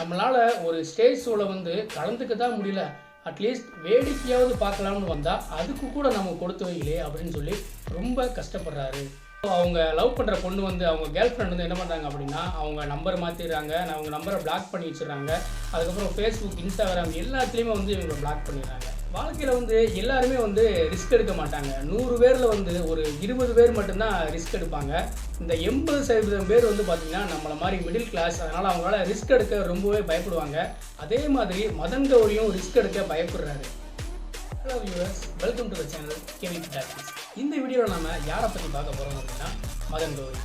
நம்மளால் ஒரு ஸ்டேஜ் ஷோவில் வந்து கலந்துக்க தான் முடியல. அட்லீஸ்ட் வேடிக்கையாவது பார்க்கலாம்னு வந்தால் அதுக்கு கூட நம்ம கொடுத்து வைக்கலையே அப்படின்னு சொல்லி ரொம்ப கஷ்டப்படுறாரு. அவங்க லவ் பண்ணுற பொண்ணு வந்து அவங்க கேர்ள் ஃப்ரெண்ட் வந்து என்ன பண்ணுறாங்க அப்படின்னா அவங்க நம்பர் மாற்றிடுறாங்க அவங்க நம்பரை பிளாக் பண்ணி வச்சிடுறாங்க. அதுக்கப்புறம் ஃபேஸ்புக் இன்ஸ்டாகிராம் எல்லாத்துலேயுமே வந்து இவங்க பிளாக் பண்ணிடுறாங்க. வாழ்க்கையில் வந்து எல்லாருமே வந்து ரிஸ்க் எடுக்க மாட்டாங்க. நூறு பேரில் வந்து ஒரு இருபது பேர் மட்டும்தான் ரிஸ்க் எடுப்பாங்க. இந்த எண்பது சதவீதம் பேர் வந்து பார்த்திங்கன்னா நம்மளை மாதிரி மிடில் கிளாஸ் அதனால் அவங்களால ரிஸ்க் எடுக்க ரொம்பவே பயப்படுவாங்க. அதே மாதிரி மதன் கௌரியும் ரிஸ்க் எடுக்க பயப்படுறாரு. Hello viewers welcome to the channel KV இந்த வீடியோவில் நம்ம யாரை பற்றி பார்க்க போகிறோம் அப்படின்னா மதன் கௌரி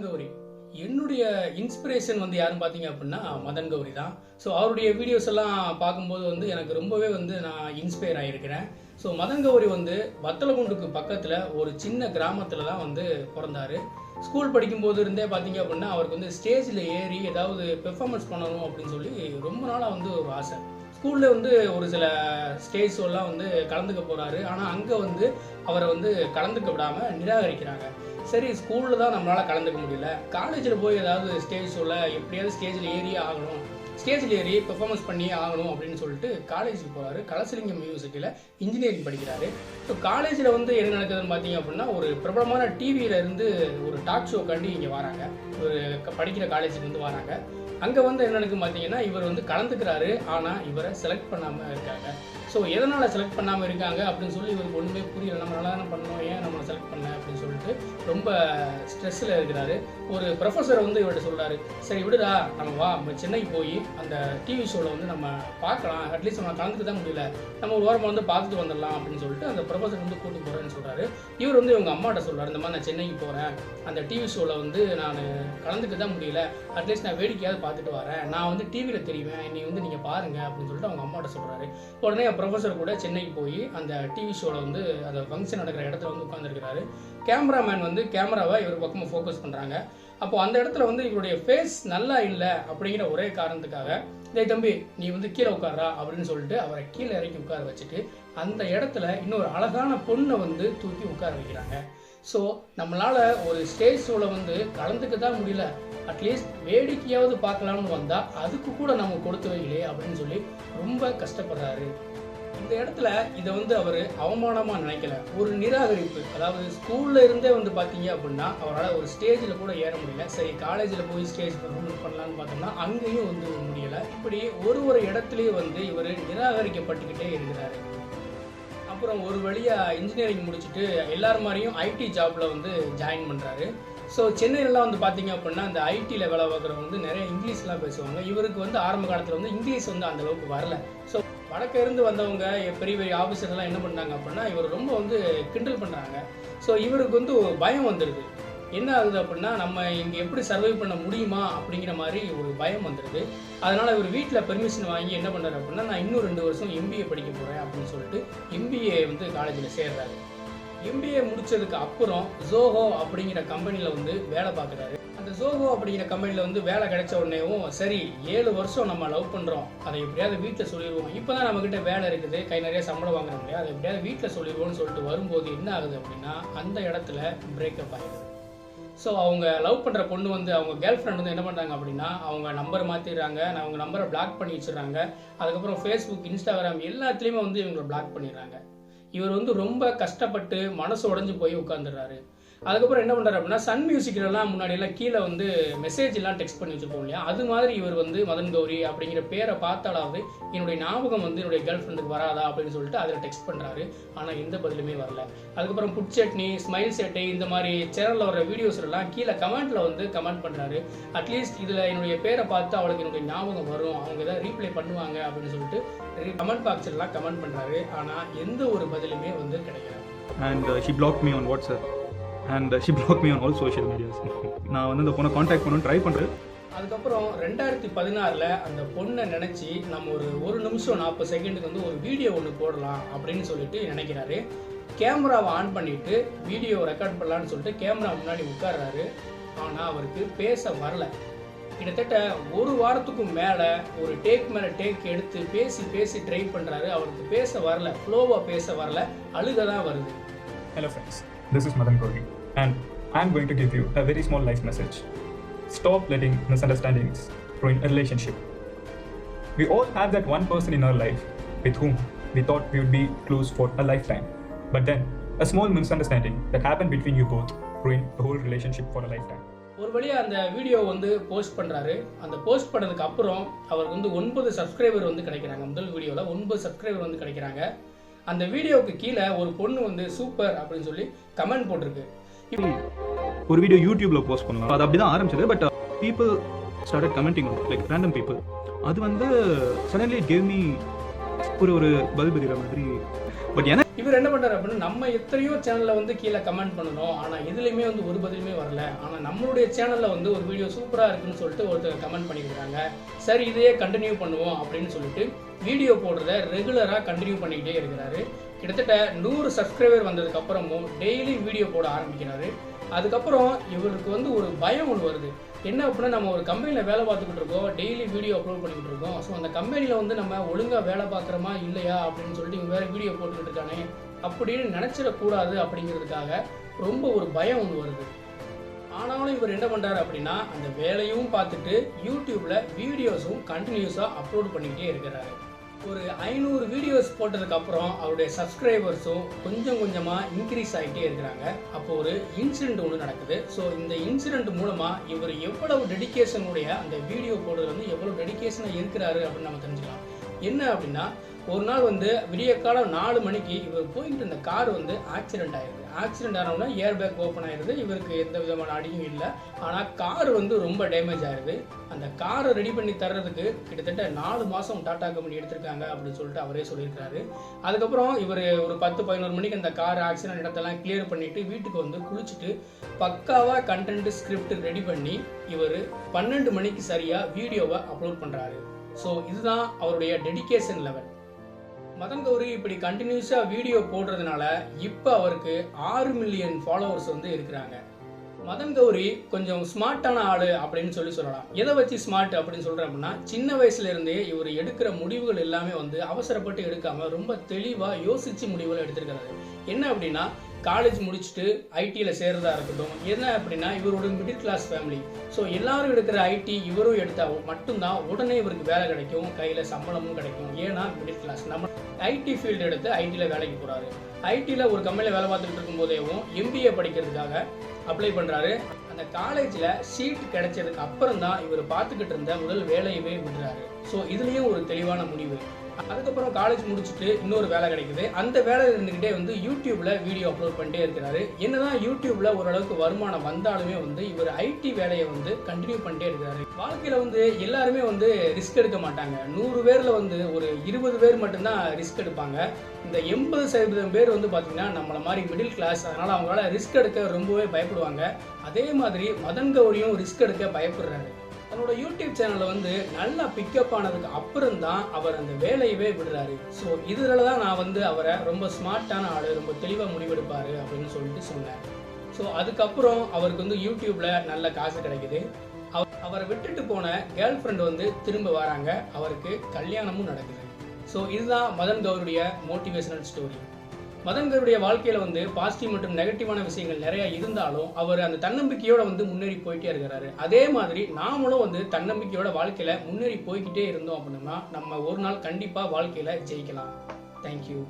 மதன் கௌரி என்னுடைய இன்ஸ்பிரேஷன் வந்து யாருன்னு பார்த்தீங்க அப்படின்னா மதன் கௌரி தான். ஸோ அவருடைய வீடியோஸ் எல்லாம் பார்க்கும்போது வந்து எனக்கு ரொம்பவே வந்து நான் இன்ஸ்பயர் ஆகியிருக்கிறேன் ஸோ மதன் கௌரி வந்து வத்தலகுண்டுக்கு பக்கத்தில் ஒரு சின்ன கிராமத்தில் தான் வந்து பிறந்தாரு. ஸ்கூல் படிக்கும்போது இருந்தே பார்த்தீங்க அப்படின்னா அவருக்கு வந்து ஸ்டேஜில் ஏறி ஏதாவது பெர்ஃபார்மன்ஸ் பண்ணணும் அப்படின்னு சொல்லி ரொம்ப நாளாக வந்து ஒரு ஆசை. ஸ்கூலில் வந்து ஒரு சில ஸ்டேஜ் ஷோலாம் வந்து கலந்துக்க போகிறாரு ஆனால் அங்கே வந்து அவரை வந்து கலந்துக்க விடாமல் நிராகரிக்கிறாங்க. சரி ஸ்கூலில் தான் நம்மளால் கலந்துக்க முடியல. காலேஜில் போய் ஏதாவது ஸ்டேஜ் ஷோவில் எப்படியாவது ஸ்டேஜில் ஏறி ஆகணும். ஸ்டேஜில் ஏறி பெர்ஃபார்மன்ஸ் பண்ணியே ஆகணும் அப்படின்னு சொல்லிட்டு காலேஜுக்கு போகிறாரு கலசலிங்கம் யூனிவர்சிட்டியில் இன்ஜினியரிங் படிக்கிறாரு. ஸோ காலேஜில் வந்து என்ன நடக்குதுன்னு பார்த்தீங்க அப்படின்னா ஒரு பிரபலமான டிவியிலேருந்து ஒரு டாக் ஷோ இங்கே வராங்க. ஒரு படிக்கிற காலேஜுக்கு வந்து வராங்க. அங்கே வந்து என்ன பார்த்தீங்கன்னா இவர் வந்து கலந்துக்கிறாரு. ஆனால் இவரை செலக்ட் பண்ணாமல் இருக்காங்க. ஸோ எதனால் செலக்ட் பண்ணாமல் இருக்காங்க அப்படின்னு சொல்லி இவருக்கு ஒன்றுமே புரியல. நம்ம நல்லா தானே பண்ணோம் ஏன் நம்ம செலக்ட் பண்ண அப்படின்னு சொல்லிட்டு ரொம்ப ஸ்ட்ரெஸ்ஸில் இருக்கிறாரு. ஒரு ப்ரொஃபஸர் வந்து இவர்கிட்ட சொல்கிறாரு சரி விடுடா நம்ம வா. நம்ம சென்னைக்கு போய் அந்த டிவி ஷோவில் வந்து நம்ம பார்க்கலாம். அட்லீஸ்ட் நம்ம கலந்துக்க தான் முடியல. நம்ம ஒரு ஓரமாக வந்து பார்த்துட்டு வந்துடலாம். அப்படின்னு சொல்லிட்டு அந்த ப்ரொஃபஸர் வந்து கூட்டு போகிறேன்னு சொல்கிறாரு இவர் வந்து இவங்க அம்மாட்ட சொல்கிறார் இந்த மாதிரி நான் சென்னைக்கு போகிறேன் அந்த டிவி ஷோவில் வந்து நான் கலந்துக்க தான் முடியல. அட்லீஸ்ட் நான் வேடிக்கையாவது பார்த்துட்டு வரேன். நான் வந்து டிவியில் தெரிவேன் என்னை வந்து நீங்கள் பாருங்க அப்படின்னு சொல்லிட்டு அவங்க அம்மாட்ட சொல்கிறாரு உடனே ப்ரொஃபஸர் கூட சென்னைக்கு போய் அந்த டிவி ஷோவில் வந்து அந்த ஃபங்க்ஷன் நடக்கிற இடத்துல வந்து உட்காந்துருக்கிறாரு கேமராமேன் வந்து கேமராவை இவர் பக்கமாக ஃபோக்கஸ் பண்ணுறாங்க அப்போ அந்த இடத்துல வந்து இவருடைய ஃபேஸ் நல்லா இல்லை அப்படிங்கிற ஒரே காரணத்துக்காக டேய் தம்பி நீ வந்து கீழே உட்காரா அப்படின்னு சொல்லிட்டு அவரை கீழே இறக்கி உட்கார வச்சுட்டு அந்த இடத்துல இன்னொரு அழகான பொண்ணை வந்து தூக்கி உட்கார வைக்கிறாங்க. ஸோ நம்மளால் ஒரு ஸ்டேஜ் ஷோவில் வந்து கலந்துக்க தான் முடியல. அட்லீஸ்ட் வேடிக்கையாவது பார்க்கலாம்னு வந்தால் அதுக்கு கூட நம்ம கொடுத்து வைக்கலையே அப்படின்னு சொல்லி ரொம்ப கஷ்டப்படுறாரு. இந்த இடத்துல இதை வந்து அவர் அவமானமாக நினைக்கல. ஒரு நிராகரிப்பு. அதாவது ஸ்கூலில் இருந்தே வந்து பார்த்தீங்க அப்படின்னா அவரால் ஒரு ஸ்டேஜில் கூட ஏற முடியல. சரி காலேஜில் போய் ஸ்டேஜ் பர்ஃபார்மன்ஸ் பண்ணலான்னு பார்த்தோம்னா அங்கேயும் வந்து முடியலை. இப்படி ஒரு ஒரு இடத்துலையும் வந்து இவர் நிராகரிக்கப்பட்டுக்கிட்டே இருக்கிறாரு. அப்புறம் ஒரு வழியாக இன்ஜினியரிங் முடிச்சுட்டு எல்லார் மாதிரியும் ஐடி ஜாப்பில் வந்து ஜாயின் பண்ணுறாரு ஸோ சென்னையிலலாம் வந்து பார்த்தீங்க அப்படின்னா அந்த ஐடியில் வேலை பார்க்குறவங்க வந்து நிறைய இங்கிலீஷ்லாம் பேசுவாங்க. இவருக்கு வந்து ஆரம்ப காலத்தில் வந்து இங்கிலீஷ் வந்து அந்தளவுக்கு வரல. ஸோ வடக்கிருந்து வந்தவங்க பெரிய பெரிய ஆஃபீஸர்லாம் என்ன பண்ணாங்க அப்படின்னா இவர் ரொம்ப வந்து கிண்டல் பண்ணுறாங்க ஸோ இவருக்கு வந்து ஒரு பயம் வந்துடுது என்ன ஆகுது அப்படின்னா நம்ம இங்கே எப்படி சர்வை பண்ண முடியுமா அப்படிங்கிற மாதிரி ஒரு பயம் வந்துடுது அதனால் இவர் வீட்டில் பெர்மிஷன் வாங்கி என்ன பண்ணுறாரு அப்படின்னா நான் இன்னும் ரெண்டு வருஷம் எம்பிஏ படிக்க போகிறேன் அப்படின்னு சொல்லிட்டு எம்பிஏ வந்து காலேஜில் சேர்றாரு. எம்பிஏ முடிச்சதுக்கு அப்புறம் ஜோஹோ அப்படிங்கிற கம்பெனியில் வந்து வேலை பார்க்குறாரு. அந்த ஜோஹோ அப்படிங்கிற கம்பெனியில் வந்து வேலை கிடைச்ச உடனேவும் சரி ஏழு வருஷம் நம்ம லவ் பண்ணுறோம் அதை எப்படியாவது வீட்டில் சொல்லிடுவோம். இப்போ தான் நம்மக்கிட்ட வேலை இருக்குது. கை நிறைய சம்பளம் வாங்குறோம் இல்லையா அதை எப்படியாவது வீட்டில் சொல்லிடுவோம்னு சொல்லிட்டு வரும்போது என்ன ஆகுது அப்படின்னா அந்த இடத்துல பிரேக்கப் ஆகிடுது ஸோ அவங்க லவ் பண்ணுற பொண்ணு வந்து அவங்க கேர்ள் ஃப்ரெண்ட் வந்து என்ன பண்ணுறாங்க அப்படின்னா அவங்க நம்பர் மாற்றிடுறாங்க அவங்க நம்பரை பிளாக் பண்ணி வச்சிடுறாங்க. அதுக்கப்புறம் ஃபேஸ்புக் இன்ஸ்டாகிராம் எல்லாத்துலேயுமே வந்து இவங்களை பிளாக் பண்ணிடுறாங்க. இவர் வந்து ரொம்ப கஷ்டப்பட்டு மனசு உடைஞ்சு போய் உட்காந்துடுறாரு அதுக்கப்புறம் என்ன பண்ணுறாரு அப்படின்னா சன் மியூசிக்லலாம் முன்னாடி எல்லாம் கீழே வந்து மெசேஜ் எல்லாம் டெக்ஸ்ட் பண்ணி வச்சிருப்போம் இல்லையா? அது மாதிரி இவர் வந்து மதன் கௌரி அப்படிங்கிற பேரை பார்த்தாலாவது என்னுடைய ஞாபகம் வந்து என்னுடைய கேர்ள் ஃப்ரெண்டுக்கு வராதா அப்படின்னு சொல்லிட்டு அதில் டெக்ஸ்ட் பண்ணுறாரு ஆனால் எந்த பதிலுமே வரல. அதுக்கப்புறம் புட் சட்னி ஸ்மைல் சேட்டை இந்த மாதிரி சேனலில் வர வீடியோஸ் எல்லாம் கீழே கமெண்ட்ல வந்து கமெண்ட் பண்ணுறாரு அட்லீஸ்ட் இதில் என்னுடைய பேரை பார்த்து அவளுக்கு என்னுடைய ஞாபகம் வரும். அவங்க ஏதாவது ரீப்ளை பண்ணுவாங்க அப்படின்னு சொல்லிட்டு கமெண்ட் பாக்ஸ்லாம் கமெண்ட் பண்ணுறாரு ஆனால் எந்த ஒரு பதிலுமே வந்து uh, she blocked me on WhatsApp. And uh, she blocked me on all social medias. நான் வந்து அந்த பொண்ணை காண்டாக்ட் பண்ண ட்ரை பண்ணுறேன் அதுக்கப்புறம் ரெண்டாயிரத்தி பதினாறில் அந்த பொண்ணை நினச்சி நம்ம ஒரு ஒரு நிமிஷம் நாற்பது செகண்டுக்கு வந்து ஒரு வீடியோ ஒன்று போடலாம் அப்படின்னு சொல்லிட்டு நினைக்கிறாரு. கேமராவை ஆன் பண்ணிட்டு வீடியோ ரெக்கார்ட் பண்ணலான்னு சொல்லிட்டு கேமரா முன்னாடி உட்கார்றாரு. ஆனால் அவருக்கு பேச வரல. கிட்டத்தட்ட ஒரு வாரத்துக்கும் மேலே ஒரு டேக் மேலே டேக் எடுத்து பேசி பேசி ட்ரை பண்ணுறாரு அவருக்கு பேச வரல ஃப்ளோவாக பேச வரல அழுக தான் வருது Hello, friends. This is Madan Gauri, and I'm going to give you a very small life message. Stop letting misunderstandings ruin a relationship. We all have that one person in our life with whom we thought we would be close for a lifetime. But then, a small misunderstanding that happened between you both ruined the whole relationship for a lifetime. ஒரு வழியாக அந்த video வந்து post பண்ணுறாரு அந்த post பண்ணதுக்கு அப்புறம் அவருக்கு வந்து ஒன்பது சப்ஸ்கிரைபர் வந்து கிடைக்கிறாங்க முதல் வீடியோவில் ஒன்பது சப்ஸ்கிரைபர் வந்து கிடைக்கிறாங்க அந்த வீடியோவுக்கு கீழே ஒரு பொண்ணு வந்து சூப்பர் அப்படின்னு சொல்லி கமெண்ட் போட்டிருக்கு ஒரு வீடியோ யூடியூப்ல போஸ்ட் பண்ணலாம் அது அப்படி தான் ஆரம்பிச்சது but people started commenting like random people அது வந்து சடன்லி கேவ் மீ ஒரு ஒரு பல்ப் மாதிரி பட் எனக்கு இவர் என்ன பண்றாரு அப்படின்னா நம்ம எத்தனையோ சேனல்ல வந்து கீழே கமெண்ட் பண்ணணும். ஆனா எதுலையுமே வந்து ஒரு பதிலுமே வரல. ஆனா நம்மளுடைய சேனல்ல வந்து ஒரு வீடியோ சூப்பரா இருக்குன்னு சொல்லிட்டு ஒருத்தர் கமெண்ட் பண்ணியிருக்காங்க சரி இதையே கண்டினியூ பண்ணுவோம் அப்படின்னு சொல்லிட்டு வீடியோ போடுறத ரெகுலரா கண்டினியூ பண்ணிக்கிட்டே இருக்கிறாரு. கிட்டத்தட்ட நூறு சப்ஸ்கிரைபர் வந்ததுக்கு அப்புறமும் டெய்லி வீடியோ போட ஆரம்பிக்கிறாரு. அதுக்கப்புறம் இவருக்கு வந்து ஒரு பயம் ஒன்று வருது. என்ன அப்படின்னா நம்ம ஒரு கம்பெனியில் வேலை பார்த்துக்கிட்டு இருக்கோம் டெய்லி வீடியோ அப்லோட் பண்ணிக்கிட்டு இருக்கோம். ஸோ அந்த கம்பெனியில் வந்து நம்ம ஒழுங்காக வேலை பார்க்குறோமா இல்லையா அப்படின்னு சொல்லிட்டு இவங்க வேறு வீடியோ போட்டுக்கிட்டு இருக்கானே அப்படின்னு நினச்சிடக்கூடாது அப்படிங்கிறதுக்காக ரொம்ப ஒரு பயம் ஒன்று வருது. ஆனாலும் இவர் என்ன பண்ணுறாரு அப்படின்னா அந்த வேலையும் பார்த்துட்டு யூடியூப்பில் வீடியோஸும் கண்டினியூஸாக அப்லோட் பண்ணிக்கிட்டே இருக்கிறாரு. ஒரு ஐநூறு வீடியோஸ் போட்டதுக்கு அப்புறம் அவருடைய சப்ஸ்கிரைபர்ஸும் கொஞ்சம் கொஞ்சமாக இன்க்ரீஸ் ஆகிட்டே இருக்கிறாங்க. அப்போ ஒரு இன்சிடென்ட் ஒன்று நடக்குது. ஸோ இந்த இன்சிடென்ட் மூலமாக இவர் எவ்வளவு டெடிகேஷனுடைய அந்த வீடியோ போடுறது வந்து எவ்வளவு டெடிகேஷனாக இருக்கிறாரு அப்படின்னு நம்ம தெரிஞ்சுக்கலாம். என்ன அப்படின்னா ஒரு நாள் வந்து விடிய காலம் நாலு மணிக்கு இவர் போயிட்டு இருந்த கார் வந்து ஆக்சிடென்ட் ஆயிருது ஆக்சிடென்ட் ஆனவுடனே ஏர் பேக் ஓப்பன் ஆயிருது இவருக்கு எந்த விதமான அடியும் இல்லை. ஆனால் கார் வந்து ரொம்ப டேமேஜ் ஆயிருது அந்த காரை ரெடி பண்ணி தர்றதுக்கு கிட்டத்தட்ட நாலு மாதம் டாடா கம்பெனி எடுத்திருக்காங்க அப்படின்னு சொல்லிட்டு அவரே சொல்லியிருக்காரு அதுக்கப்புறம் இவர் ஒரு பத்து பதினோரு மணிக்கு அந்த கார் ஆக்சிடென்ட் இடத்தெல்லாம் கிளியர் பண்ணிட்டு வீட்டுக்கு வந்து குளிச்சுட்டு பக்காவாக கண்டென்ட் ஸ்கிரிப்ட் ரெடி பண்ணி இவர் பன்னெண்டு மணிக்கு சரியாக வீடியோவை அப்லோட் பண்ணுறாரு ஸோ இதுதான் அவருடைய டெடிகேஷன் லெவல் மதன் கௌரி இப்படி கண்டினியூஸாக வீடியோ போடுறதுனால இப்போ அவருக்கு ஆறு மில்லியன் ஃபாலோவர்ஸ் வந்து இருக்கிறாங்க. மதன் கௌரி கொஞ்சம் ஸ்மார்ட்டான ஆள் அப்படின்னு சொல்லி சொல்லலாம். எதை வச்சு ஸ்மார்ட் அப்படின்னு சொல்கிறேன் அப்படின்னா சின்ன வயசுலேருந்தே இவர் எடுக்கிற முடிவுகள் எல்லாமே வந்து அவசரப்பட்டு எடுக்காமல் ரொம்ப தெளிவாக யோசித்து முடிவுகள் எடுத்திருக்கிறாரு. என்ன அப்படின்னா காலேஜ் முடிச்சுட்டு ஐடியில் சேர்றதா இருக்கட்டும். என்ன அப்படின்னா இவரோட மிடில் கிளாஸ் ஃபேமிலி ஸோ எல்லாரும் எடுக்கிற ஐடி இவரும் எடுத்தால் மட்டும்தான் உடனே இவருக்கு வேலை கிடைக்கும் கையில் சம்பளமும் கிடைக்கும். ஏன்னா மிடில் கிளாஸ் நம்ம ஐடி ஃபீல்டு எடுத்து ஐடியில் வேலைக்கு போகிறாரு ஐடியில் ஒரு கம்பெனியில் வேலை பார்த்துட்டு இருக்கும்போதேவும் எம்பிஏ படிக்கிறதுக்காக அப்ளை பண்ணுறாரு அந்த காலேஜில் சீட் கிடைச்சதுக்கு அப்புறம் தான் இவர் பார்த்துக்கிட்டு இருந்த முதல் வேலையவே விடுறாரு. ஸோ இதுலேயும் ஒரு தெளிவான முடிவு. அதுக்கப்புறம் காலேஜ் முடிச்சுட்டு இன்னொரு வேலை கிடைக்குது. அந்த வேலையில் இருந்துக்கிட்டே வந்து யூடியூப்பில் வீடியோ அப்லோட் பண்ணிட்டே இருக்கிறாரு. என்னதான் யூடியூப்பில் ஓரளவுக்கு வருமானம் வந்தாலுமே வந்து இவர் ஐடி வேலையை வந்து கண்டினியூ பண்ணிட்டே இருக்கிறாரு. வாழ்க்கையில் வந்து எல்லாருமே வந்து ரிஸ்க் எடுக்க மாட்டாங்க. நூறு பேரில் வந்து ஒரு இருபது பேர் மட்டும்தான் ரிஸ்க் எடுப்பாங்க. இந்த எண்பது சதவீதம் பேர் வந்து பார்த்திங்கன்னா நம்மளை மாதிரி மிடில் கிளாஸ் அதனால் அவங்களால ரிஸ்க் எடுக்க ரொம்பவே பயப்படுவாங்க. அதே மாதிரி மதன் கௌரியும் ரிஸ்க் எடுக்க பயப்படுறாரு. தன்னோட யூடியூப் சேனலில் வந்து நல்லா பிக்கப் ஆனதுக்கு அப்புறம் தான் அவர் அந்த வேலையவே விடுறாரு. ஸோ இதில் தான் நான் வந்து அவரை ரொம்ப ஸ்மார்ட்டான ஆள் ரொம்ப தெளிவாக முடிவெடுப்பார் அப்படின்னு சொல்லிட்டு சொன்னேன் ஸோ அதுக்கப்புறம் அவருக்கு வந்து யூடியூப்பில் நல்ல காசு கிடைக்குது. அவ- அவரை விட்டுட்டு போன கேர்ள் ஃப்ரெண்ட் வந்து திரும்ப வராங்க. அவருக்கு கல்யாணமும் நடக்குது. ஸோ இதுதான் மதன் கௌருடைய மோட்டிவேஷனல் ஸ்டோரி மதன்கருடைய வாழ்க்கையில் வந்து பாசிட்டிவ் மற்றும் நெகட்டிவான விஷயங்கள் நிறைய இருந்தாலும் அவர் அந்த தன்னம்பிக்கையோட வந்து முன்னேறி போயிட்டே இருக்கிறாரு. அதே மாதிரி நாமளும் வந்து தன்னம்பிக்கையோட வாழ்க்கையில முன்னேறி போய்க்கிட்டே இருந்தோம் அப்படின்னா நம்ம ஒரு நாள் கண்டிப்பாக வாழ்க்கையில் ஜெயிக்கலாம். தேங்க்யூ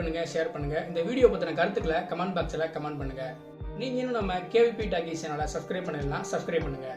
பண்ணுங்கள் பண்ணுங்க ஷேர் பண்ணுங்க. இந்த வீடியோ பற்றின கருத்துக்களை கமெண்ட் பாக்ஸில் கமெண்ட் பண்ணுங்க. நீங்க இன்னும் நம்ம கேவிபி டாக்கி சேனலை சப்ஸ்கிரைப் பண்ணிடலாம் சப்ஸ்கிரைப் பண்ணுங்க.